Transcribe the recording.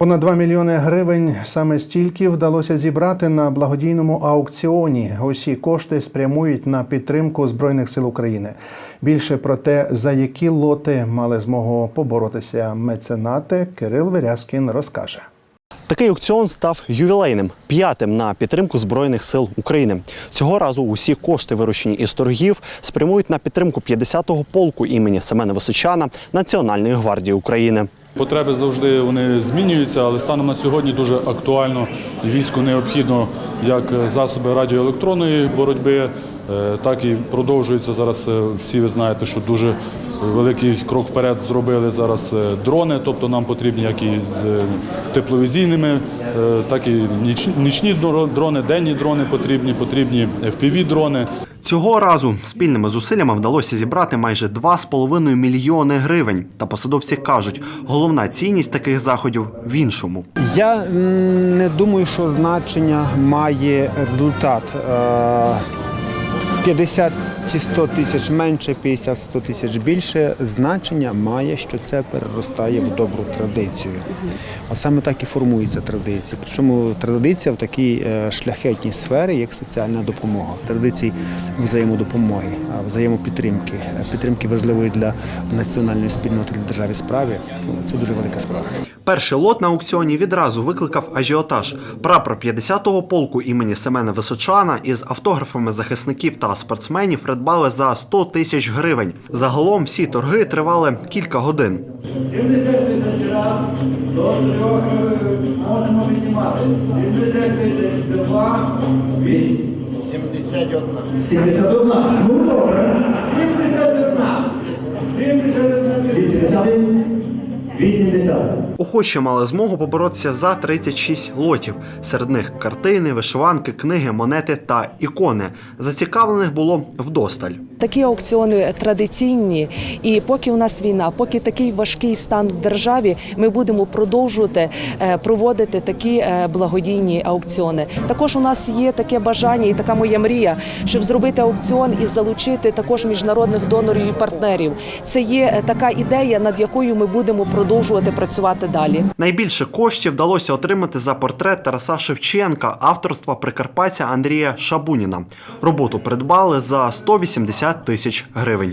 Понад 2 мільйони гривень саме стільки вдалося зібрати на благодійному аукціоні. Усі кошти спрямують на підтримку збройних сил України. Більше про те, за які лоти мали змогу поборотися меценати, Кирил Верязкін розкаже. Такий аукціон став ювілейним п'ятим на підтримку збройних сил України. Цього разу усі кошти, виручені із торгів, спрямують на підтримку 50-го полку імені Семена Височана Національної гвардії України. Потреби завжди вони змінюються, але станом на сьогодні дуже актуально війську необхідно як засоби радіоелектронної боротьби, е, так і продовжується зараз. е, Всі ви знаєте, що дуже великий крок вперед зробили зараз е, дрони. Тобто нам потрібні як і з тепловізійними, так і нічні дро- дрони, денні дрони потрібні, потрібні fpv дрони. Цього разу спільними зусиллями вдалося зібрати майже 2,5 мільйони гривень. Та посадовці кажуть, головна цінність таких заходів в іншому. Я не думаю, що значення має результат. Е, 50 чи 100 тисяч менше, 50-100 тисяч більше. Значення має, що це переростає в добру традицію. От саме так і формується традиція. Причому традиція в такій е, шляхетній сфері, як соціальна допомога. Традиції взаємодопомоги, взаємопідтримки, підтримки важливої для національної спільноти для держави справи. Ну, Це дуже велика справа. Перший лот на аукціоні відразу викликав ажіотаж. Прапор 50-го полку імені Семена Височана із автографами захисників та спортсменів придбали за 100 тисяч гривень. Загалом всі торги тривали кілька годин. 70 тисяч раз до трьох е, можемо піднімати. 70 тисяч два, 8. 71. 71. Ну добре. 71. 71. 81. 80. Охочі мали змогу поборотися за 36 лотів. Серед них картини, вишиванки, книги, монети та ікони. Зацікавлених було вдосталь. Такі аукціони традиційні, і поки у нас війна, поки такий важкий стан в державі, ми будемо продовжувати е, проводити такі е, благодійні аукціони. Також у нас є таке бажання і така моя мрія, щоб зробити аукціон і залучити також міжнародних донорів і партнерів. Це є е, така ідея, над якою ми будемо продовжувати працювати далі. Найбільше коштів вдалося отримати за портрет Тараса Шевченка авторства прикарпаття Андрія Шабуніна. Роботу придбали за 180 тисяч гривень.